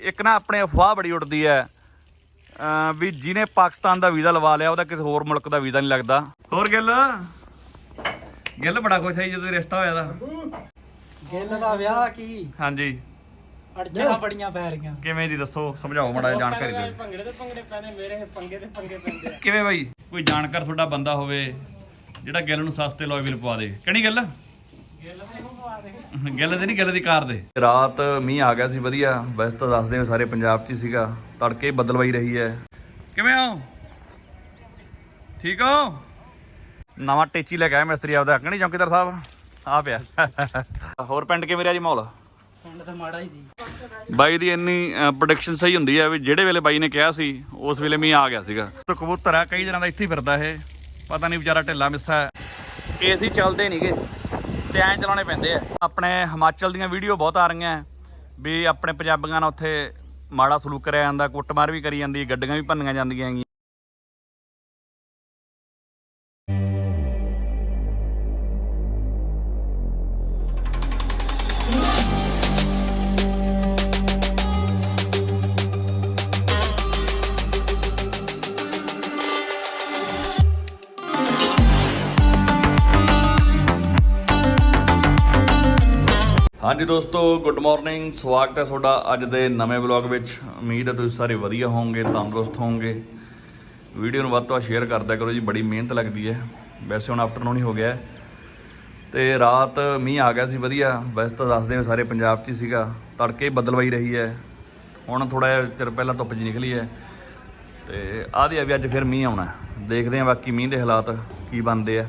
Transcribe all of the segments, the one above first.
ਇੱਕ ਨਾ ਆਪਣੇ ਅਫਵਾਹ ਬੜੀ ਉੱਡਦੀ ਹੈ ਵੀ ਜਿਹਨੇ ਪਾਕਿਸਤਾਨ ਦਾ ਵੀਜ਼ਾ ਲਵਾ ਲਿਆ ਉਹਦਾ ਕਿਸੇ ਹੋਰ ਮੁਲਕ ਦਾ ਵੀਜ਼ਾ ਨਹੀਂ ਲੱਗਦਾ। ਹੋਰ ਗਿੱਲ? ਗਿੱਲ ਬੜਾ ਖੁਸ਼ ਹੈ ਜਦੋਂ ਰਿਸ਼ਤਾ ਹੋਇਆ ਦਾ। ਗਿੱਲ ਦਾ ਵਿਆਹ ਕੀ? ਹਾਂਜੀ। ਅੜਚਣਾ ਬੜੀਆਂ ਪੈ ਰਹੀਆਂ। ਕਿਵੇਂ ਜੀ ਦੱਸੋ? ਸਮਝਾਓ ਮਾੜਾ ਜਾਣਕਾਰੀ ਦਿਓ। ਭੰਗੜੇ ਤੇ ਭੰਗੜੇ ਪੈਣੇ ਮੇਰੇ ਪੰਗੇ ਤੇ ਪੰਗੇ ਪੈਂਦੇ ਕਿਵੇਂ ਬਾਈ? ਕੋਈ ਜਾਣਕਾਰ ਤੁਹਾਡਾ ਬੰਦਾ ਹੋਵੇ ਜਿਹੜਾ ਗਿੱਲ ਨੂੰ ਸਸਤੇ ਲੋਏ ਵੀ ਲਪਵਾ ਦੇ। ਕਿਹੜੀ ਗੱਲ? ਗਿੱਲ ਪਵਾ ਗਿੱਲ ਦੇ ਨਹੀਂ ਗਿੱਲ ਦੀ ਕਾਰ ਦੇ। ਰਾਤ ਮੀਂਹ ਆ ਗਿਆ ਸੀ ਵਧੀਆ। ਵੈਸੇ ਤਾਂ ਦੱਸਦੇ ਹਾਂ ਸਾਰੇ ਪੰਜਾਬ 'ਚ ਹੀ ਸੀਗਾ। ਤੜਕੇ ਬਦਲਵਾਈ ਰਹੀ ਹੈ। ਕਿਵੇਂ ਹੋ? ਠੀਕ ਹੋ? ਨਵਾਂ ਟੇਚੀ ਲੈ ਕੇ ਆਇਆ ਮਿਸਤਰੀ ਆਪਦਾ। ਕਣੀ ਚੌਂਕੀਦਾਰ ਸਾਹਿਬ? ਆ ਪਿਆ। ਹੋਰ ਪਿੰਡ ਕਿਵੇਂ ਰਿਹਾ ਜੀ ਮਾਹੌਲ? ਪਿੰਡ ਤਾਂ ਮਾੜਾ ਹੀ ਸੀ। ਬਾਈ ਦੀ ਇੰਨੀ ਪ੍ਰੋਡਕਸ਼ਨ ਸਹੀ ਹੁੰਦੀ ਹੈ ਵੀ ਜਿਹੜੇ ਵੇਲੇ ਬਾਈ ਨੇ ਕਿਹਾ ਸੀ ਉਸ ਵੇਲੇ ਮੀਂਹ ਆ ਗਿਆ ਸੀਗਾ। ਤੇ ਕਬੂਤਰ ਆ ਕਈ ਦਿਨਾਂ ਦਾ ਇੱਥੇ ਫਿਰਦਾ ਇਹ। ਪਤਾ ਨਹੀਂ ਵਿਚਾਰਾ ਢਿੱਲਾ ਮਿੱਸਾ ਹੈ। ਏਸੀ ਚੱਲਦੇ ਨਹੀਂਗੇ ਤੇ ਐਂ ਚਲਾਉਣੇ ਪੈਂਦੇ ਆ। ਆਪਣੇ ਹਿਮਾਚਲ ਦੀਆਂ ਵੀਡੀਓ ਬਹੁਤ ਆ ਰਹੀਆਂ ਵੀ ਆਪਣੇ ਪੰਜਾਬੀਆਂ ਨਾਲ ਉੱਥੇ ਮਾੜਾ ਸਲੂਕ ਕਰਿਆ ਜਾਂਦਾ, ਕੁੱਟਮਾਰ ਵੀ ਕਰੀ ਜਾਂਦੀ, ਗੱਡੀਆਂ ਵੀ ਭੰਨੀਆਂ ਜਾਂਦੀਆਂ ਹੈਗੀਆਂ। ਹਾਂਜੀ ਦੋਸਤੋ ਗੁੱਡ ਮਾਰਨਿੰਗ ਸਵਾਗਤ ਹੈ ਤੁਹਾਡਾ ਅੱਜ ਦੇ ਨਵੇਂ ਵਲੌਗ ਵਿੱਚ। ਉਮੀਦ ਹੈ ਤੁਸੀਂ ਸਾਰੇ ਵਧੀਆ ਹੋਵੋਗੇ, ਤੰਦਰੁਸਤ ਹੋਵੋਗੇ। ਵੀਡੀਓ ਨੂੰ ਵੱਧ ਤੋਂ ਵੱਧ ਸ਼ੇਅਰ ਕਰਦਿਆ ਕਰੋ ਜੀ, ਬੜੀ ਮਿਹਨਤ ਲੱਗਦੀ ਹੈ। ਵੈਸੇ ਹੁਣ ਆਫਟਰਨੂਨ ਹੀ ਹੋ ਗਿਆ ਹੈ। ਤੇ ਰਾਤ ਮੀਂਹ ਆ ਗਿਆ ਸੀ, ਵਧੀਆ। ਵੈਸੇ ਤਾਂ ਦੱਸਦੇ ਹਾਂ ਸਾਰੇ ਪੰਜਾਬ 'ਚ ਹੀ ਸੀਗਾ। ਤੜਕੇ ਬਦਲਵਾਈ ਰਹੀ ਹੈ। ਹੁਣ ਥੋੜਾ ਜਿਹਾ ਚਿਰ ਪਹਿਲਾਂ ਧੁੱਪ ਜੀ ਨਿਕਲੀ ਹੈ। ਤੇ ਆਦੀ ਆ ਵੀ ਅੱਜ ਫਿਰ ਮੀਂਹ ਆਉਣਾ ਦੇਖਦੇ ਹਾਂ ਬਾਕੀ ਮੀਂਹ ਦੇ ਹਾਲਾਤ ਕੀ ਬਣਦੇ ਆ।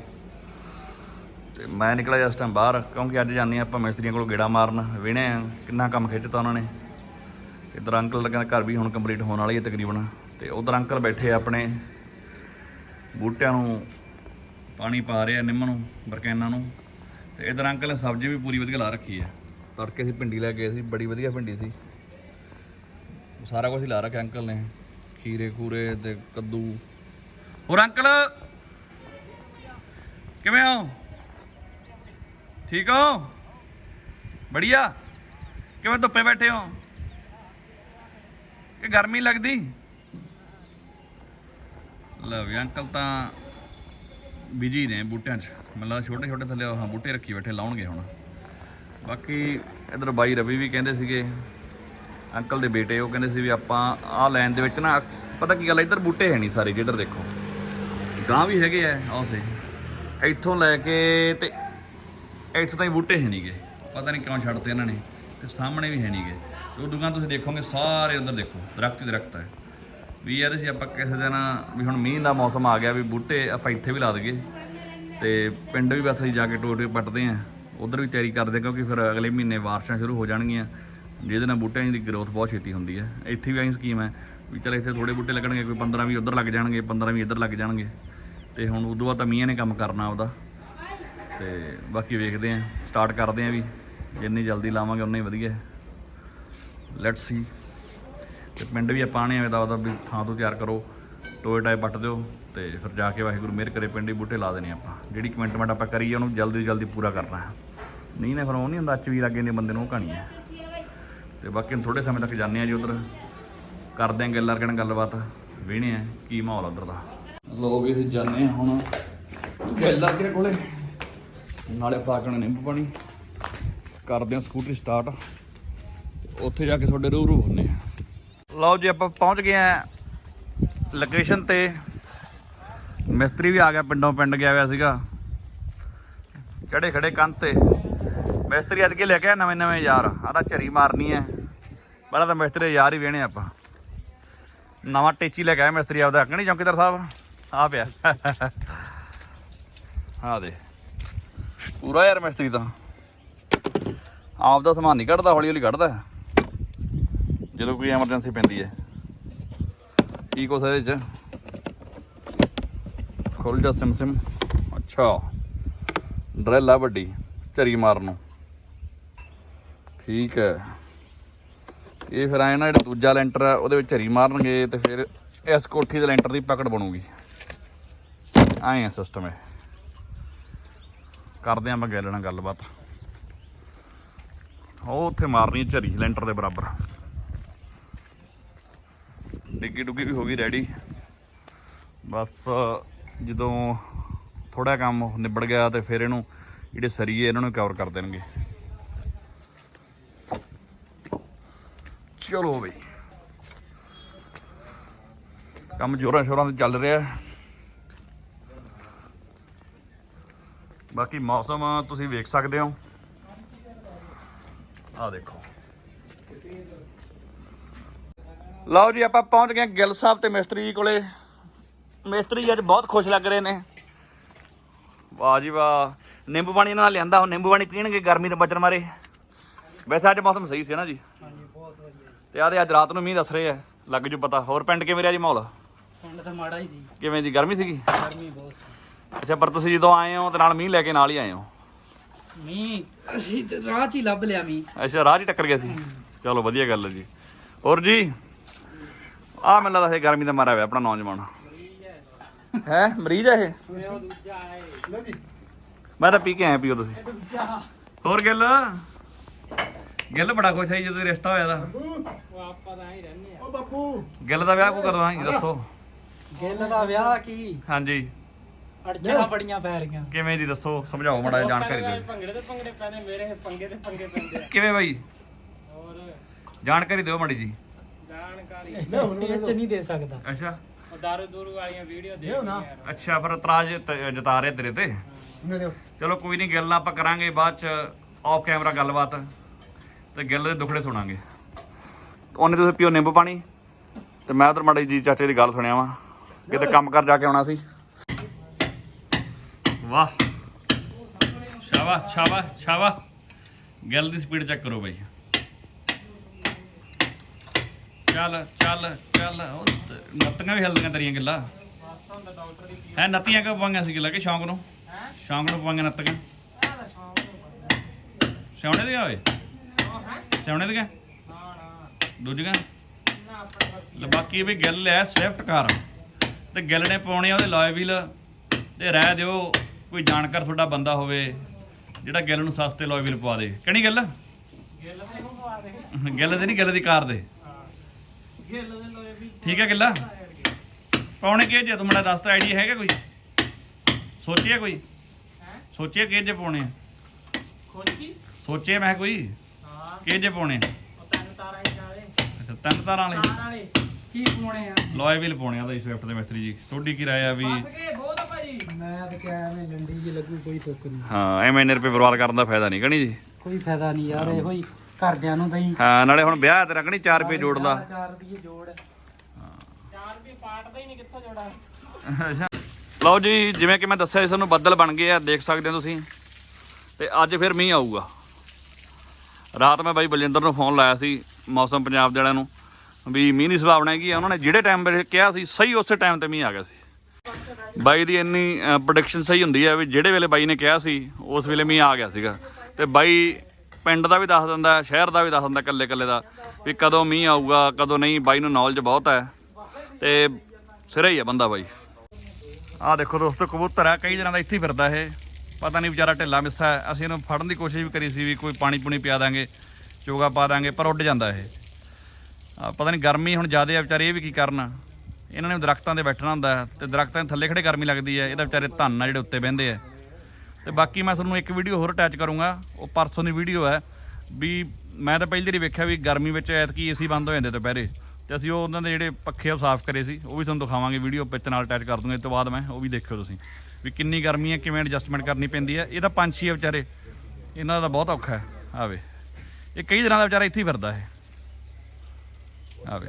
ਤੇ ਮੈਂ ਨਿਕਲਿਆ ਇਸ ਟਾਈਮ ਬਾਹਰ, ਕਿਉਂਕਿ ਅੱਜ ਜਾਂਦੇ ਹਾਂ ਆਪਾਂ ਮਿਸਤਰੀਆਂ ਕੋਲ ਗੇੜਾ ਮਾਰਨ, ਵਿਹਣੇ ਆ ਕਿੰਨਾ ਕੰਮ ਖਿੱਚਤਾ ਉਹਨਾਂ ਨੇ। ਇਧਰ ਅੰਕਲ ਦਾ ਘਰ ਵੀ ਹੁਣ ਕੰਪਲੀਟ ਹੋਣ ਵਾਲੀ ਹੈ ਤਕਰੀਬਨ। ਤੇ ਉਧਰ ਅੰਕਲ ਬੈਠੇ ਆਪਣੇ, ਬੂਟਿਆਂ ਨੂੰ ਪਾਣੀ ਪਾ ਰਹੇ ਆ ਨਿੰਮ ਨੂੰ, ਬਰਕੈਨਾਂ ਨੂੰ। ਤੇ ਇਧਰ ਅੰਕਲ ਨੇ ਸਬਜ਼ੀ ਵੀ ਪੂਰੀ ਵਧੀਆ ਲਾ ਰੱਖੀ ਹੈ ਤੜਕੇ ਸੀ ਭਿੰਡੀ ਲੈ ਕੇ ਸੀ, ਬੜੀ ਵਧੀਆ ਭਿੰਡੀ ਸੀ। ਸਾਰਾ ਕੁਝ ਹੀ ਲਾ ਰੱਖਿਆ ਅੰਕਲ ਨੇ। ਖੀਰੇ ਖੂਰੇ ਤੇ ਕੱਦੂ। ਹੋਰ ਅੰਕਲ ਕਿਵੇਂ ਹੋ? ਠੀਕ ਹੋ? ਬੜੀਆ। ਕਿਵੇਂ ਧੁੱਪੇ ਬੈਠੇ ਹੋ? ਕਿ ਗਰਮੀ ਲੱਗਦੀ? ਲਓ ਵੀ ਅੰਕਲ ਤਾਂ ਬਿਜ਼ੀ ਨੇ ਬੂਟਿਆਂ 'ਚ। ਮਤਲਬ ਛੋਟੇ ਛੋਟੇ ਥੱਲੇ ਹਾਂ, ਬੂਟੇ ਰੱਖੀ ਬੈਠੇ, ਲਾਉਣਗੇ ਹੁਣ। ਬਾਕੀ ਇਧਰ ਬਾਈ ਰਵੀ ਵੀ ਕਹਿੰਦੇ ਸੀਗੇ, ਅੰਕਲ ਦੇ ਬੇਟੇ, ਉਹ ਕਹਿੰਦੇ ਸੀ ਵੀ ਆਪਾਂ ਆਹ ਲਾਈਨ ਦੇ ਵਿੱਚ ਨਾ, ਪਤਾ ਕੀ ਗੱਲ ਹੈ ਇੱਧਰ ਬੂਟੇ ਹੈ ਨਹੀਂ ਸਾਰੇ ਜਿੱਧਰ ਦੇਖੋ। ਗਾਂ ਵੀ ਹੈਗੇ ਆ ਆਸੇ ਇੱਥੋਂ ਲੈ ਕੇ ਤੇ ਇੱਥੇ ਤਾਂ ਹੀ ਬੂਟੇ ਹੈ ਨਹੀਂਗੇ। ਪਤਾ ਨਹੀਂ ਕਿਉਂ ਛੱਡਤੇ ਇਹਨਾਂ ਨੇ ਤੇ ਸਾਹਮਣੇ ਵੀ ਹੈ ਨਹੀਂਗੇ। ਉਹ ਦੁਕਾਨ ਤੁਸੀਂ ਦੇਖੋਗੇ, ਸਾਰੇ ਉਧਰ ਦੇਖੋ, ਦਰਖਤ ਹੀ ਦਰਖਤ ਹੈ। ਵੀ ਯਾਰ ਅਸੀਂ ਆਪਾਂ ਕਿਸੇ ਦਿਨ, ਵੀ ਹੁਣ ਮੀਂਹ ਦਾ ਮੌਸਮ ਆ ਗਿਆ, ਵੀ ਬੂਟੇ ਆਪਾਂ ਇੱਥੇ ਵੀ ਲਾ ਦਈਏ। ਤੇ ਪਿੰਡ ਵੀ ਬਸ ਅਸੀਂ ਜਾ ਕੇ ਟੋਟੇ ਪੱਟਦੇ ਆਂ ਉਧਰ ਵੀ ਤਿਆਰੀ ਕਰਦੇ ਕਿਉਂਕਿ ਫਿਰ ਅਗਲੇ ਮਹੀਨੇ ਬਾਰਿਸ਼ਾਂ ਸ਼ੁਰੂ ਹੋ ਜਾਣਗੀਆਂ। ਜਿਹਦੇ ਨਾਲ ਬੂਟਿਆਂ ਦੀ ਗਰੋਥ ਬਹੁਤ ਛੇਤੀ ਹੁੰਦੀ ਹੈ। ਇੱਥੇ ਵੀ ਐਂ ਸਕੀਮ ਹੈ, ਵੀ ਚਲ ਇੱਥੇ ਥੋੜੇ ਬੂਟੇ ਲੱਗਣਗੇ, ਕੋਈ 15 ਵੀ ਉਧਰ ਲੱਗ ਜਾਣਗੇ 15 ਵੀ ਇੱਧਰ ਲੱਗ ਜਾਣਗੇ। ਤੇ ਹੁਣ ਉਦੋਂ ਬਾਅਦ ਤਾਂ ਮੀਂਹ ਨੇ ਕੰਮ ਕਰਨਾ ਆਪਦਾ। ਤੇ ਬਾਕੀ ਵੇਖਦੇ ਆਂ ਸਟਾਰਟ ਕਰਦੇ ਆਂ ਵੀ ਜਿੰਨੀ ਜਲਦੀ ਲਾਵਾਂਗੇ ਉਨਾ ਹੀ ਵਧੀਆ। ਲੈਟਸ ਸੀ ਤੇ ਪਿੰਡ ਵੀ ਆਪਾਂ ਆਣੇ ਆ ਦਾ ਉਹਦਾ ਵੀ ਥਾਂ ਤੋਂ ਤਿਆਰ ਕਰੋ। ਟੋਏ ਟਾਏ ਪੱਟ ਦਿਓ ਤੇ ਫਿਰ ਜਾ ਕੇ ਵਾਹਿਗੁਰੂ ਮਿਹਰ ਕਰੇ, ਪਿੰਡ ਹੀ ਬੂਟੇ ਲਾ ਦੇਣੇ ਆਪਾਂ। ਜਿਹੜੀ ਕਮੈਂਟਮੈਂਟ ਆਪਾਂ ਕਰੀਏ ਉਹਨੂੰ ਜਲਦੀ ਤੋਂ ਜਲਦੀ ਪੂਰਾ ਕਰਨਾ ਹੈ। ਨਹੀਂ ਨਾ ਫਿਰ ਉਹ ਨਹੀਂ ਹੁੰਦਾ ਅੱਚ ਵੀ ਲੱਗੇ ਨੇ ਬੰਦੇ ਨੂੰ ਉਹ ਕਹਾਣੀ ਹੈ। ਤੇ ਬਾਕੀ ਥੋੜੇ ਸਮੇਂ ਤੱਕ ਜਾਂਦੇ ਆ ਜੀ ਉਧਰ। ਕਰਦੇ ਆਂ ਗੱਲਾਂ ਕਰਨ ਗੱਲਬਾਤ। ਵੇਹਣੇ ਆ, ਕੀ ਮਾਹੌਲ ਉਧਰ ਦਾ? ਲੋ ਵੀ ਅਸੀਂ ਜਾਂਦੇ ਆ ਹੁਣ। ਗੱਲਾਂ ਕਿਹੜੇ ਕੋਲੇ। ਨਾਲੇ ਫਾਕਣ ਨਿੰਬੂ ਪਾਣੀ। ਕਰਦੇ ਹਾਂ ਸਕੂਟਰੀ ਸਟਾਰਟ ਉੱਥੇ ਜਾ ਕੇ ਤੁਹਾਡੇ ਰੂਰੂ ਹੁੰਨੇ ਆ ਲਓ ਜੀ, ਆਪਾਂ ਪਹੁੰਚ ਗਏ ਆ ਲੋਕੇਸ਼ਨ ਤੇ। ਮਿਸਤਰੀ ਵੀ ਆ ਗਿਆ, ਪਿੰਡੋਂ ਪਿੰਡ ਗਿਆ ਹੋਇਆ ਸੀਗਾ। ਕਿਹੜੇ ਖੜੇ ਕੰਧ ਤੇ। ਮਿਸਤਰੀ ਅੱਜ ਕੇ ਲੈ ਕੇ ਆ ਨਵੇਂ ਨਵੇਂ ਯਾਰ। ਆਦਾ ਝਰੀ ਮਾਰਨੀ ਐ ਪਹਿਲਾਂ ਤਾਂ ਮਿਸਤਰੀ ਯਾਰ ਹੀ ਵੇਣੇ ਆਪਾਂ। ਨਵਾਂ ਟੇਚੀ ਲੈ ਕੇ ਆਇਆ ਮਿਸਤਰੀ ਆਪਦਾ। ਕਣੀ ਚੌਂਕੀਦਾਰ ਸਾਹਿਬ? ਆ ਪਿਆ। ਆ ਦੇ ਪੂਰਾ ਯਾਰ ਮਿਸਤਰੀ ਤਾਂ। ਆਪ ਦਾ ਸਮਾਨ ਨਹੀਂ ਕੱਢਦਾ ਹੌਲੀ ਹੌਲੀ ਕੱਢਦਾ। ਜਦੋਂ ਕੋਈ ਐਮਰਜੈਂਸੀ ਪੈਂਦੀ ਹੈ। ਕੀ ਕੁਛ ਇਹਦੇ ਚ? ਖੁੱਲ ਜਾ ਸਿਮ ਸਿਮ। ਅੱਛਾ। ਡਰੈਲ ਆ ਵੱਡੀ, ਝਰੀ ਮਾਰਨ ਨੂੰ। ਠੀਕ ਹੈ। ਇਹ ਫਿਰ ਆਏ ਨਾ, ਜਿਹੜਾ ਦੂਜਾ ਲੈਂਟਰ ਆ, ਉਹਦੇ ਵਿੱਚ ਝਰੀ ਮਾਰਨਗੇ ਤੇ ਫਿਰ ਇਸ ਕੋਠੀ ਦੇ ਲੈਂਟਰ ਦੀ ਪਕੜ ਬਣੂਗੀ। ਐਂ ਆ ਸਿਸਟਮ ਹੈ ਕਰਦੇ ਆਂ ਆਪਾਂ ਗੱਲ ਨਾਲ ਗੱਲਬਾਤ। ਉਹ ਉੱਥੇ ਮਾਰਨੀ ਝਰੀ ਸਿਲੰਡਰ ਦੇ ਬਰਾਬਰ। ਡਿੱਗੀ ਡੁੱਗੀ ਵੀ ਹੋ ਗਈ ਰੈਡੀ। ਬਸ ਜਦੋਂ ਥੋੜਾ ਕੰਮ ਨਿਬੜ ਗਿਆ ਤੇ ਫਿਰ ਇਹਨੂੰ ਜਿਹੜੇ ਸਰੀਏ ਇਹਨਾਂ ਨੂੰ ਕਵਰ ਕਰ ਦੇਣਗੇ। ਚਲੋ ਬਈ। ਕੰਮ ਜੋਰਾਂ ਸ਼ੋਰਾਂ ਤੇ ਚੱਲ ਰਿਹਾ। ਬਾਕੀ ਮੌਸਮ ਤੁਸੀਂ ਵੇਖ ਸਕਦੇ ਹੋ। ਆ ਦੇਖੋ। ਲਓ ਜੀ ਆਪਾਂ ਪਹੁੰਚ ਗਏ ਗਿੱਲ ਸਾਹਿਬ ਤੇ ਮਿਸਤਰੀ ਜੀ ਕੋਲੇ। ਮਿਸਤਰੀ ਅੱਜ ਬਹੁਤ ਖੁਸ਼ ਲੱਗ ਰਹੇ ਨੇ। ਵਾਹ ਜੀ ਵਾਹ। ਨਿੰਬੂ ਪਾਣੀ ਨਾਲ ਲਿਆਂਦਾ ਹੁਣ ਨਿੰਬੂ ਪਾਣੀ ਪੀਣਗੇ ਗਰਮੀ ਤੋਂ ਬਚਣ ਮਾਰੇ ਵੈਸੇ ਅੱਜ ਮੌਸਮ ਸਹੀ ਸੀ ਨਾ ਜੀ। ਹਾਂਜੀ ਬਹੁਤ ਵਧੀਆ। ਤੇ ਆਦੇ ਅੱਜ ਰਾਤ ਨੂੰ ਮੀਂਹ ਦੱਸ ਰਹੇ ਆ ਲੱਗ ਜੂ ਪਤਾ। ਹੋਰ ਪਿੰਡ ਕਿਵੇਂ ਰਿਹਾ ਜੀ ਮਾਹੌਲ? ਪਿੰਡ ਤਾਂ ਮਾੜਾ ਹੀ ਸੀ। ਕਿਵੇਂ ਜੀ ਗਰਮੀ ਸੀਗੀ? ਗਰਮੀ ਬਹੁਤ ਸੀ। ਅੱਛਾ ਪਰ ਤੁਸੀਂ ਜਦੋਂ ਆਏ ਹੋ ਤੇ ਨਾਲ ਮੀਂਹ ਲੈ ਕੇ ਨਾਲ ਹੀ ਆਏ ਹੋ? ਮੀਂਹ ਅਸੀਂ ਤੇ ਰਾਹ 'ਚ ਹੀ ਲੱਭ ਲਿਆ ਮੀਂਹ। ਅੱਛਾ ਰਾਹ 'ਚ ਹੀ ਟੱਕਰ ਗਿਆ ਸੀ? ਚਲੋ ਵਧੀਆ ਗੱਲ ਹੈ ਜੀ। ਹੋਰ ਜੀ ਆ ਮੈਨੂੰ ਲੱਗਦਾ ਇਹ ਗਰਮੀ ਦਾ ਮਾਰਿਆ ਹੋਇਆ ਆਪਣਾ ਨੌਜਵਾਨ। ਹੈ ਮਰੀਜ਼ ਹੈ ਇਹ? ਉਹ ਦੂਜਾ ਹੈ ਮੈਂ ਤਾਂ ਪੀ ਕੇ ਆਇਆ ਪੀਓ ਤੁਸੀਂ। ਹੋਰ ਗਿੱਲ? ਗਿੱਲ ਬੜਾ ਖੁਸ਼ ਹੈ ਜਦੋਂ ਰਿਸ਼ਤਾ ਹੋਇਆ ਦਾ ਉਹ ਆਪਾਂ ਤਾਂ। ਹੀ ਰਹਿੰਦੇ ਆ ਗਿੱਲ ਦਾ ਵਿਆਹ ਕੋ ਕਦੋਂ ਦੱਸੋ। ਗਿੱਲ ਦਾ ਵਿਆਹ ਕੀ? ਹਾਂਜੀ। ਅੜਚਣਾ ਬੜੀਆਂ ਪੈ ਰਹੀਆਂ। ਕਿਵੇਂ ਜੀ ਦੱਸੋ ਸਮਝਾਓ ਮਾੜਾ ਜਾਣਕਾਰੀ ਦਿਓ। ਭੰਗੜੇ ਤੇ ਭੰਗੜੇ ਪੈਂਦੇ ਮੇਰੇ ਪੰਗੇ ਤੇ ਪੰਗੇ ਪੈਂਦੇ ਆ। ਕਿਵੇਂ ਬਾਈ? ਹੋਰ। ਜਾਣਕਾਰੀ ਦਿਓ ਮਾੜੀ ਜੀ। ਜਾਣਕਾਰੀ। ਇਹ ਚ ਨਹੀਂ ਦੇ ਸਕਦਾ। ਅੱਛਾ। ਉਹ ਦਾਰੂ ਦੂਰੂ ਵਾਲੀਆਂ ਵੀਡੀਓ ਨਾ। ਅੱਛਾ ਫਿਰ ਇਤਰਾਜ਼ ਤ- ਜਤਾ ਰਹੇ ਤੇਰੇ ਤੇ? ਚਲੋ ਕੋਈ ਨਹੀਂ ਗੱਲ ਆਪਾਂ ਕਰਾਂਗੇ ਬਾਅਦ ਚ ਆਫ ਕੈਮਰਾ ਗੱਲਬਾਤ। ਤੇ ਗੱਲ ਦੇ ਦੁਖੜੇ ਸੁਣਾਂਗੇ। ਉਹਨੇ ਤੁਸੀਂ ਪੀਓ ਨਿੰਬੂ ਪਾਣੀ। ਤੇ ਮੈਂ ਉਧਰ ਮਾੜੀ ਜੀ ਚਾਚੇ ਦੀ ਗੱਲ ਸੁਣਿਆ ਵਾ। ਕਿਤੇ ਕੰਮ ਕਰ ਜਾ ਕੇ ਆਉਣਾ ਸੀ। ਵਾਹ। ਸ਼ਾਬਾਸ਼ ਸ਼ਾਬਾਸ਼ ਸ਼ਾਬਾਸ਼। ਗੱਲ ਦੀ ਸਪੀਡ ਚੈੱਕ ਕਰੋ ਬਾਈ। ਚੱਲ ਚੱਲ ਚੱਲ। ਉਹ ਤੇ ਨੱਤੀਆਂ ਵੀ ਹਿਲਦੀਆਂ ਤੇਰੀਆਂ ਗੱਲਾਂ। ਹੈ, ਨੱਤੀਆਂ ਕਿਉਂ ਪਵਾਈਆਂ ਸੀ ਗੱਲਾਂ? ਕਿ ਸ਼ੌਂਕ ਨੂੰ? ਸ਼ੌਂਕ ਨੂੰ ਪਵਾਈਆਂ ਨੱਤੀਆਂ? ਸਿਆਉਣੇ ਦੀਆਂ ਓਏ? ਸਿਆਉਣੇ ਦੀਆਂ? ਦੂਜੀਆਂ? ਲੈ ਬਾਕੀ ਵੀ ਗਿੱਲ ਹੈ ਸਵਿਫਟ ਕਾਰ। ਤੇ ਗਿੱਲ ਨੇ ਪਾਉਣੇ ਆ ਉਹਦੇ ਲੋਏ ਵੀਲ ਤੇ ਰਹਿ ਦਿਓ। ਕੋਈ ਜਾਣਕਾਰ ਤੁਹਾਡਾ ਬੰਦਾ ਹੋਵੇ ਜਿਹੜਾ ਗਿੱਲ ਨੂੰ ਸਸਤੇ ਲੋਏ ਵੀਲ ਪਵਾ ਦੇ। ਕਿਹੜੀ ਗੱਲ? ਗਿੱਲ ਦੇ ਨੂੰ ਪਵਾ ਦੇ। ਗਿੱਲ ਦੇ ਨਹੀਂ ਗਿੱਲ ਦੀ ਕਾਰ ਦੇ। ਗਿੱਲ ਦੇ ਲੋਏ ਵੀ ਠੀਕ ਹੈ ਗਿੱਲਾ। ਪਾਉਣੇ ਕਿ ਜੇ ਤੂੰ ਮੈਨੂੰ ਦੱਸ ਤਾਂ ਆਈਡੀਆ ਹੈਗਾ ਕੋਈ? ਸੋਚਿਆ ਕੋਈ? ਹੈ? ਸੋਚਿਆ ਕਿ ਜੇ ਪਾਉਣੇ ਖੋਜੀ ਸੋਚਿਆ ਮੈਂ ਕੋਈ? ਹਾਂ। ਕਿ ਜੇ ਪਾਉਣੇ ਤਿੰਨ ਤਾਰਾਂ ਹੀ ਜਾਵੇ ਅੱਛਾ ਤਿੰਨ ਤਾਰਾਂ ਵਾਲੇ। ਕੀ ਪਾਉਣੇ ਆ? ਲੋਏ ਵੀਲ ਪਾਉਣੇ ਆ ਦਾ ਸਵਿਫਟ ਦੇ ਮਿਸਤਰੀ ਜੀ। ਤੁਹਾਡੀ ਕੀ ਰਾਏ ਆ ਵੀ ਮੈਂ ਤਾਂ ਕਿਹਾ ਐਵੇਂ ਲੰਡੀ ਜੀ ਲੱਗੂ ਕੋਈ ਤੁੱਕ ਨਹੀਂ। ਹਾਂ ਐਵੇਂ ਇੰਨੇ ਰੁਪਏ ਬਰਬਾਦ ਕਰਨ ਦਾ ਫਾਇਦਾ ਨਹੀਂ ਕਣੀ ਜੀ? ਕੋਈ ਫਾਇਦਾ ਨਹੀਂ ਯਾਰ ਇਹੋ ਹੀ ਘਰਦਿਆਂ ਨੂੰ ਦਈ ਹਾਂ ਨਾਲੇ ਹੁਣ ਵਿਆਹ ਤੇ ਰੱਖਣੀ 4 ਰੁਪਏ ਜੋੜ ਲਾ। 4 ਰੁਪਏ ਜੋੜ। 4 ਰੁਪਏ ਪਾਟਦਾ ਹੀ ਨਹੀਂ ਕਿੱਥੋਂ ਜੋੜਾ? ਅੱਛਾ। ਲਓ ਜੀ ਜਿਵੇਂ ਕਿ ਮੈਂ ਦੱਸਿਆ ਸੀ ਤੁਹਾਨੂੰ ਬੱਦਲ ਬਣ ਗਏ ਆ ਦੇਖ ਸਕਦੇ ਹੋ ਤੁਸੀਂ। ਤੇ ਅੱਜ ਫਿਰ ਮੀਂਹ ਆਊਗਾ। ਰਾਤ ਮੈਂ ਬਾਈ ਬਲਜਿੰਦਰ ਨੂੰ ਫੋਨ ਲਾਇਆ ਸੀ ਮੌਸਮ ਪੰਜਾਬ ਦੇ ਵਾਲਿਆਂ ਨੂੰ ਵੀ ਮੀਂਹ ਦੀ ਸੰਭਾਵਨਾ ਹੈਗੀ ਆ। ਉਹਨਾਂ ਨੇ ਜਿਹੜੇ ਟਾਈਮ ਵੇਲੇ ਕਿਹਾ ਸੀ ਸਹੀ ਉਸੇ ਟਾਈਮ ਤੇ ਮੀਂਹ ਆ ਗਿਆ ਸੀ। ਬਾਈ ਦੀ ਇੰਨੀ ਪ੍ਰੋਡਕਸ਼ਨ ਸਹੀ ਹੁੰਦੀ ਹੈ ਵੀ ਜਿਹੜੇ ਵੇਲੇ ਬਾਈ ਨੇ ਕਿਹਾ ਸੀ, ਉਸ ਵੇਲੇ ਮੀਂਹ ਆ ਗਿਆ ਸੀਗਾ। ਤੇ ਬਾਈ ਪਿੰਡ ਦਾ ਵੀ ਦੱਸ ਦਿੰਦਾ, ਸ਼ਹਿਰ ਦਾ ਵੀ ਦੱਸ ਦਿੰਦਾ ਕੱਲੇ ਕੱਲੇ ਦਾ ਵੀ ਕਦੋਂ ਮੀਂਹ ਆਊਗਾ, ਕਦੋਂ ਨਹੀਂ, ਬਾਈ ਨੂੰ ਨੌਲੇਜ ਬਹੁਤ ਹੈ। ਤੇ ਸਿਰੇ ਹੀ ਆ ਬੰਦਾ ਬਾਈ। ਆਹ ਦੇਖੋ ਦੋਸਤੋ, ਕਬੂਤਰ ਹੈ ਕਈ ਦਿਨਾਂ ਦਾ ਇੱਥੇ ਫਿਰਦਾ ਇਹ। ਪਤਾ ਨਹੀਂ ਵਿਚਾਰਾ ਢਿੱਲਾ ਮਿੱਸਾ ਹੈ। ਅਸੀਂ ਇਹਨੂੰ ਫੜਨ ਦੀ ਕੋਸ਼ਿਸ਼ ਵੀ ਕਰੀ ਸੀ ਵੀ ਕੋਈ ਪਾਣੀ ਪੂਣੀ ਪਿਆ ਦਾਂਗੇ, ਚੋਗਾ ਪਾ ਦਾਂਗੇ, ਪਰ ਉੱਡ ਜਾਂਦਾ ਇਹ। ਪਤਾ ਨਹੀਂ ਗਰਮੀ ਹੁਣ ਜ਼ਿਆਦਾ ਆ ਵਿਚਾਰੇ, ਇਹ ਵੀ ਕੀ ਕਰਨ? ਇਹਨਾਂ ਨੇ ਦਰਖਤਾਂ ਤੇ ਬੈਠਣਾ ਹੁੰਦਾ ਹੈ ਤੇ ਦਰਖਤਾਂ ਦੇ ਥੱਲੇ ਖੜੇ ਗਰਮੀ ਲੱਗਦੀ ਹੈ, ਇਹਦਾ ਵਿਚਾਰੇ ਧੰਨ ਆ ਜਿਹੜੇ ਉੱਤੇ ਬਹਿੰਦੇ ਆ। ਤੇ ਬਾਕੀ ਮੈਂ ਤੁਹਾਨੂੰ ਇੱਕ ਵੀਡੀਓ ਹੋਰ ਅਟੈਚ ਕਰੂੰਗਾ, ਉਹ ਪਰਸੋਂ ਦੀ ਵੀਡੀਓ ਹੈ ਵੀ ਮੈਂ ਤਾਂ ਪਹਿਲੀ ਵਾਰੀ ਵੇਖਿਆ ਵੀ ਗਰਮੀ ਵਿੱਚ ਐਤਕੀ ਏਸੀ ਬੰਦ ਹੋ ਜਾਂਦੇ ਦੁਪਹਿਰੇ। ਤੇ ਅਸੀਂ ਉਹ ਉਹਨਾਂ ਦੇ ਜਿਹੜੇ ਪੱਖੇ ਉਹ ਸਾਫ਼ ਕਰੇ ਸੀ, ਉਹ ਵੀ ਤੁਹਾਨੂੰ ਦਿਖਾਵਾਂਗੇ ਵੀਡੀਓ ਵਿੱਚ ਨਾਲ ਅਟੈਚ ਕਰ ਦੂੰਗਾ ਇਸ ਤੋਂ ਬਾਅਦ ਮੈਂ ਉਹ ਵੀ ਦੇਖਿਓ ਤੁਸੀਂ। ਵੀ ਕਿੰਨੀ ਗਰਮੀ ਹੈ, ਕਿਵੇਂ ਐਡਜਸਟਮੈਂਟ ਕਰਨੀ ਪੈਂਦੀ ਹੈ, ਇਹ ਤਾਂ ਪੰਛੀ ਹੈ ਵਿਚਾਰੇ, ਇਹਨਾਂ ਦਾ ਬਹੁਤ ਔਖਾ ਹੈ, ਆਵੇ। ਇਹ ਕਈ ਦਿਨਾਂ ਦਾ ਵਿਚਾਰਾ ਇੱਥੇ ਹੀ ਫਿਰਦਾ ਹੈ। ਆਵੇ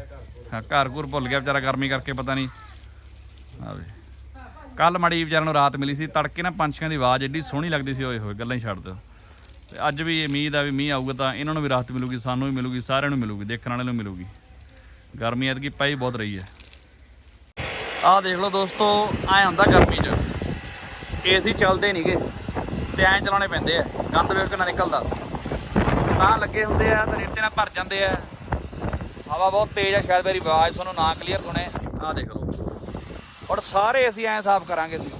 ਹਾਂ, ਘਰ ਘੁਰ ਭੁੱਲ ਗਿਆ ਵਿਚਾਰਾ ਗਰਮੀ ਕਰਕੇ, ਪਤਾ ਨਹੀਂ। ਆਵੇ ਕੱਲ ਮੜੀ ਵਿਚਾਰਿਆਂ ਨੂੰ ਰਾਤ ਮਿਲੀ ਸੀ, ਤੜਕੇ ਨਾ ਪੰਛੀਆਂ ਦੀ ਆਵਾਜ਼ ਐਡੀ ਸੋਹਣੀ ਲੱਗਦੀ ਸੀ, ਓਏ ਹੋਏ, ਗੱਲਾਂ ਹੀ ਛੱਡ ਦਿਓ। ਤੇ ਅੱਜ ਵੀ ਉਮੀਦ ਆ ਵੀ ਮੀਂਹ ਆਊਗਾ ਤਾਂ ਇਹਨਾਂ ਨੂੰ ਵੀ ਰਾਹਤ ਮਿਲੂਗੀ, ਸਾਨੂੰ ਵੀ ਮਿਲੂਗੀ, ਸਾਰਿਆਂ ਨੂੰ ਮਿਲੂਗੀ, ਦੇਖਣ ਵਾਲਿਆਂ ਨੂੰ ਮਿਲੂਗੀ। ਗਰਮੀ ਐਤਕੀ ਪਈ ਬਹੁਤ ਰਹੀ ਹੈ। ਆਹ ਦੇਖ ਲਓ ਦੋਸਤੋ, ਐ ਹੁੰਦਾ ਗਰਮੀ 'ਚ। ਏਸੀ ਚੱਲਦੇ ਨਹੀਂਗੇ ਤੇ ਐਂ ਚਲਾਉਣੇ ਪੈਂਦੇ ਆ, ਗੰਦ ਵੇਖ ਕੇ ਨਾ ਨਿਕਲਦਾ। ਤਾਂ ਲੱਗੇ ਹੁੰਦੇ ਆ, ਤੇ ਰੇਤੇ ਨਾਲ ਭਰ ਜਾਂਦੇ ਆ। ਹਵਾ ਬਹੁਤ ਤੇਜ਼ ਆ, ਸ਼ਾਇਦ ਮੇਰੀ ਆਵਾਜ਼ ਤੁਹਾਨੂੰ ਨਾ ਕਲੀਅਰ ਸੁਣੇ। ਆ ਦੇਖ ਲਓ। ਔਰ ਸਾਰੇ ਅਸੀਂ ਐਂ ਸਾਫ਼ ਕਰਾਂਗੇ ਅਸੀਂ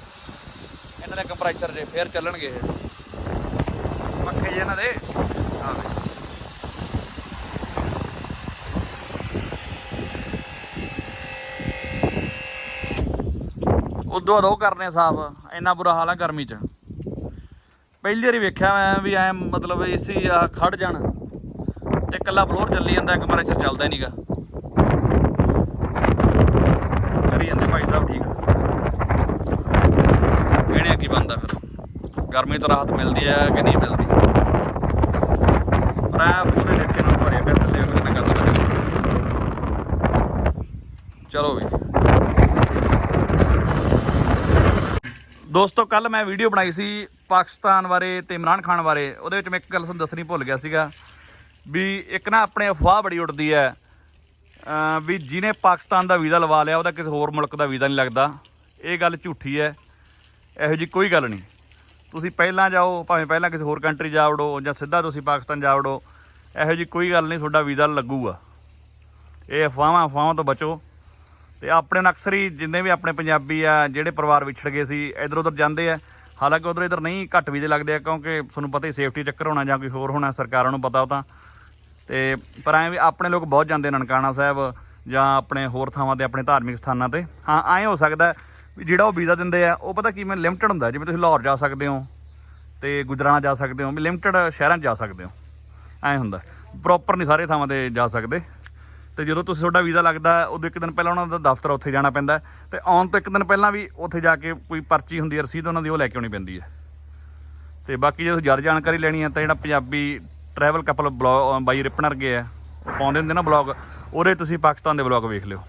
ਇਹਨਾਂ ਦੇ ਕੰਪਰੈਸਰ ਜੇ ਫੇਰ ਚੱਲਣਗੇ ਇਹ। ਪੱਖੇ ਜੇ ਇਹਨਾਂ ਦੇ। ਆ ਉਦੋਂ ਰੋ ਕਰਨੇ ਸਾਫ਼, ਇੰਨਾ ਬੁਰਾ ਹਾਲ ਆ ਗਰਮੀ 'ਚ। ਪਹਿਲੀ ਵਾਰੀ ਵੇਖਿਆ ਮੈਂ ਵੀ ਐ ਮਤਲਬ ਇਸੀ ਖੜ ਜਾਣ। ਤੇ ਇਕੱਲਾ ਬਲੋਰ ਚੱਲੀ ਜਾਂਦਾ ਕੰਪਰੈਸਰ ਚੱਲਦਾ ਨਹੀਂਗਾ ਕਰੀ ਜਾਂਦੇ ਭਾਈ ਸਾਹਿਬ ਠੀਕ। ਇਹਨੇ ਕੀ ਬੰਦਾ ਫਿਰ। ਗਰਮੀ ਤੋਂ ਰਾਹਤ ਮਿਲਦੀ ਹੈ ਕਿ ਨਹੀਂ ਮਿਲਦੀ? ਪਰ ਆ ਪੂਰੇ ਠੇਕੇ ਨਾਲ ਭਰਿਆ ਪਿਆ ਥੱਲੇ ਕੋਈ ਨਾ ਗੱਲ ਕਰੀ। ਚਲੋ ਵੀ। ਦੋਸਤੋ ਕੱਲ ਮੈਂ ਵੀਡੀਓ ਬਣਾਈ ਸੀ ਪਾਕਿਸਤਾਨ ਬਾਰੇ ਤੇ ਇਮਰਾਨ ਖਾਨ ਬਾਰੇ। ਉਹਦੇ ਵਿੱਚ ਮੈਂ ਇੱਕ ਗੱਲ ਤੁਹਾਨੂੰ ਦੱਸਣੀ ਭੁੱਲ ਗਿਆ ਸੀਗਾ। ਵੀ ਇੱਕ ਨਾ ਆਪਣੇ ਅਫਵਾਹ ਬੜੀ ਉੱਡਦੀ ਹੈ। ਵੀ ਜਿਹਨੇ ਪਾਕਿਸਤਾਨ ਦਾ ਵੀਜ਼ਾ ਲਵਾ ਲਿਆ, ਉਹਦਾ ਕਿਸੇ ਹੋਰ ਮੁਲਕ ਦਾ ਵੀਜ਼ਾ ਨਹੀਂ ਲੱਗਦਾ। ਇਹ ਗੱਲ ਝੂਠੀ ਹੈ। ਇਹੋ ਜੀ ਕੋਈ ਗੱਲ ਨਹੀਂ। ਤੁਸੀਂ ਪਹਿਲਾਂ ਜਾਓ, ਭਾਵੇਂ ਪਹਿਲਾਂ ਕਿਸੇ ਹੋਰ ਕੰਟਰੀ ਜਾ ਵੜੋ ਜਾਂ ਸਿੱਧਾ ਤੁਸੀਂ ਪਾਕਿਸਤਾਨ ਜਾ ਵੜੋ, ਇਹੋ ਜੀ ਕੋਈ ਗੱਲ ਨਹੀਂ, ਤੁਹਾਡਾ ਵੀਜ਼ਾ ਲੱਗੂਗਾ। ਇਹ ਅਫਵਾਹਾਂ ਅਫਵਾਹਾਂ ਤੋਂ ਬਚੋ। ਤੇ ਆਪਣੇ ਨਾਲ ਅਕਸਰ ਹੀ ਜਿੰਨੇ ਵੀ ਆਪਣੇ ਪੰਜਾਬੀ ਆ, ਜਿਹੜੇ ਪਰਿਵਾਰ ਵਿਛੜ ਗਏ ਸੀ, ਇਧਰ ਉਧਰ ਜਾਂਦੇ ਆ। ਹਾਲਾਂਕਿ ਉਧਰ ਇਧਰ ਨਹੀਂ ਘੱਟ ਵੀਜ਼ੇ ਲੱਗਦੇ ਆ, ਕਿਉਂਕਿ ਤੁਹਾਨੂੰ ਪਤਾ ਹੀ ਸੇਫਟੀ ਚੱਕਰ ਹੋਣਾ ਜਾਂ ਕੋਈ ਹੋਰ ਹੋਣਾ, ਸਰਕਾਰਾਂ ਨੂੰ ਪਤਾ ਉਹ ਤਾਂ। ਤੇ ਪਰ ਐਂ ਵੀ ਆਪਣੇ ਲੋਕ ਬਹੁਤ ਜਾਂਦੇ ਨਨਕਾਣਾ ਸਾਹਿਬ ਜਾਂ ਆਪਣੇ ਹੋਰ ਥਾਵਾਂ ਤੇ, ਆਪਣੇ ਧਾਰਮਿਕ ਸਥਾਨਾਂ ਤੇ। ਹਾਂ, ਐਂ ਹੋ ਸਕਦਾ ਵੀ ਜਿਹੜਾ ਉਹ ਵੀਜ਼ਾ ਦਿੰਦੇ ਆ, ਉਹ ਪਤਾ ਕਿਵੇਂ ਲਿਮਟਿਡ ਹੁੰਦਾ, ਜਿਵੇਂ ਤੁਸੀਂ ਲਾਹੌਰ ਜਾ ਸਕਦੇ ਹੋ ਤੇ ਗੁਜਰਾਣਾ ਜਾ ਸਕਦੇ ਹੋ, ਵੀ ਲਿਮਟਿਡ ਸ਼ਹਿਰਾਂ 'ਚ ਜਾ ਸਕਦੇ ਹੋ। ਐਂ ਹੁੰਦਾ। ਪ੍ਰੋਪਰ ਨਹੀਂ ਸਾਰੇ ਥਾਵਾਂ ਤੇ ਜਾ ਸਕਦੇ। ਤੇ ਜਦੋਂ ਤੁਸੀਂ ਤੁਹਾਡਾ ਵੀਜ਼ਾ ਲੱਗਦਾ, ਉਦੋਂ ਇੱਕ ਦਿਨ ਪਹਿਲਾਂ ਉਹਨਾਂ ਦਾ ਦਫ਼ਤਰ ਉੱਥੇ ਜਾਣਾ ਪੈਂਦਾ। ਹੈ ਤੇ ਆਉਣ ਤੋਂ ਇੱਕ ਦਿਨ ਪਹਿਲਾਂ ਵੀ ਉੱਥੇ ਜਾ ਕੇ ਕੋਈ ਪਰਚੀ ਹੁੰਦੀ ਹੈ, ਰਸੀਦ ਉਹਨਾਂ ਦੀ, ਉਹ ਲੈ ਕੇ ਆਉਣੀ ਪੈਂਦੀ ਹੈ। ਤੇ ਬਾਕੀ ਜੇ ਤੁਸੀਂ ਜ਼ਿਆਦਾ ਜਾਣਕਾਰੀ ਲੈਣੀ ਹੈ, ਤਾਂ ਜਿਹੜਾ ਪੰਜਾਬੀ ਟਰੈਵਲ ਕਪਲ ਬਲੌਗ ਬਾਈ ਰਿਪਨਰ ਗਏ ਆ। ਉਹ ਪਾਉਂਦੇ ਹੁੰਦੇ ਨਾ ਬਲੌਗ ਉਹਦੇ ਤੁਸੀਂ ਪਾਕਿਸਤਾਨ ਦੇ ਬਲੌਗ ਵੇਖ ਲਿਓ।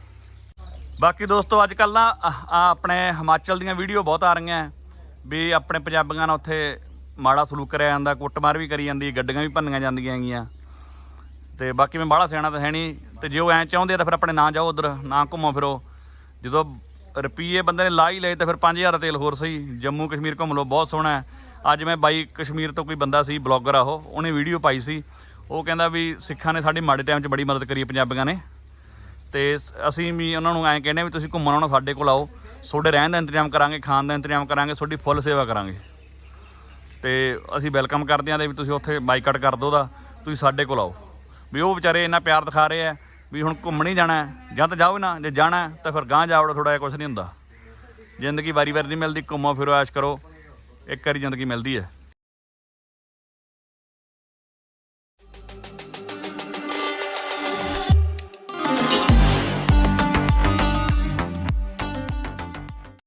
ਬਾਕੀ ਦੋਸਤੋ ਅੱਜ ਕੱਲ ਨਾ ਆ ਆਪਣੇ ਹਿਮਾਚਲ ਦੀਆਂ ਵੀਡੀਓ ਬਹੁਤ ਆ ਰਹੀਆਂ। ਵੀ ਆਪਣੇ ਪੰਜਾਬੀਆਂ ਨਾਲ ਉੱਥੇ ਮਾੜਾ ਸਲੂਕ ਕਰਿਆ ਜਾਂਦਾ, ਕੁੱਟਮਾਰ ਵੀ ਕਰੀ ਜਾਂਦੀ, ਗੱਡੀਆਂ ਵੀ ਭੰਨੀਆਂ ਜਾਂਦੀਆਂ ਹੈਗੀਆਂ। ਤੇ ਬਾਕੀ ਮੈਂ ਬਾਹਲਾ ਸਿਆਣਾ ਤਾਂ ਹੈ ਨਹੀਂ। ਤੇ ਜੇ ਉਹ ਐਂ ਚਾਹੁੰਦੇ ਆ ਤਾਂ ਫਿਰ ਆਪਣੇ ਨਾਂ ਜਾਓ ਉਧਰ, ਨਾ ਘੁੰਮੋ ਫਿਰੋ। ਜਦੋਂ ਰੁਪਈਏ ਬੰਦੇ ਨੇ ਲਾ ਹੀ ਲਏ ਤਾਂ ਫਿਰ 5000 ਦਾ ਤੇਲ ਹੋਰ ਸਹੀ। ਜੰਮੂ ਕਸ਼ਮੀਰ ਘੁੰਮ ਲਓ, ਬਹੁਤ ਸੋਹਣਾ ਹੈ। ਅੱਜ ਮੈਂ ਬਾਈ ਕਸ਼ਮੀਰ ਤੋਂ ਕੋਈ ਬੰਦਾ ਸੀ, ਬਲੌਗਰ ਆ ਉਹ, ਉਹਨੇ ਵੀਡੀਓ ਪਾਈ ਸੀ। ਉਹ ਕਹਿੰਦਾ ਵੀ ਸਿੱਖਾਂ ਨੇ ਸਾਡੀ ਮਾੜੇ ਟਾਈਮ 'ਚ ਬੜੀ ਮਦਦ ਕਰੀ ਪੰਜਾਬੀਆਂ ਨੇ। ਤੇ ਸ- ਅਸੀਂ ਵੀ ਉਹਨਾਂ ਨੂੰ ਐਂ ਕਹਿੰਦੇ ਆ ਵੀ ਤੁਸੀਂ ਘੁੰਮਣ ਆਉਣਾ, ਸਾਡੇ ਕੋਲ ਆਓ। ਤੁਹਾਡੇ ਰਹਿਣ ਦਾ ਇੰਤਜ਼ਾਮ ਕਰਾਂਗੇ, ਖਾਣ ਦਾ ਇੰਤਜ਼ਾਮ ਕਰਾਂਗੇ, ਤੁਹਾਡੀ ਫੁੱਲ ਸੇਵਾ ਕਰਾਂਗੇ। ਤੇ ਅਸੀਂ ਵੈਲਕਮ ਕਰਦੇ ਹਾਂ ਤੇ ਵੀ ਤੁਸੀਂ ਉੱਥੇ ਬਾਈਕਾਟ ਕਰ ਦਿਓ ਦਾ ਤੁਸੀਂ ਸਾਡੇ ਕੋਲ ਆਓ। ਵੀ ਉਹ ਵਿਚਾਰੇ ਇੰਨਾ ਪਿਆਰ ਦਿਖਾ ਰਹੇ ਆ ਵੀ ਹੁਣ ਘੁੰਮਣ ਹੀ ਜਾਣਾ ਜਾਂ ਤਾਂ ਜਾਓ ਨਾ, ਜੇ ਜਾਣਾ ਤਾਂ ਫਿਰ ਗਾਂਹ ਜਾਵੜੋ ਥੋੜਾ ਜਿਹਾ ਕੁਝ ਨਹੀਂ ਹੁੰਦਾ। ਜ਼ਿੰਦਗੀ ਵਾਰੀ ਵਾਰੀ ਨਹੀਂ ਮਿਲਦੀ, ਘੁੰਮੋ ਫਿਰੋ, ਐਸ਼ ਕਰੋ। ਇੱਕ ਵਾਰੀ ਜ਼ਿੰਦਗੀ ਮਿਲਦੀ ਹੈ।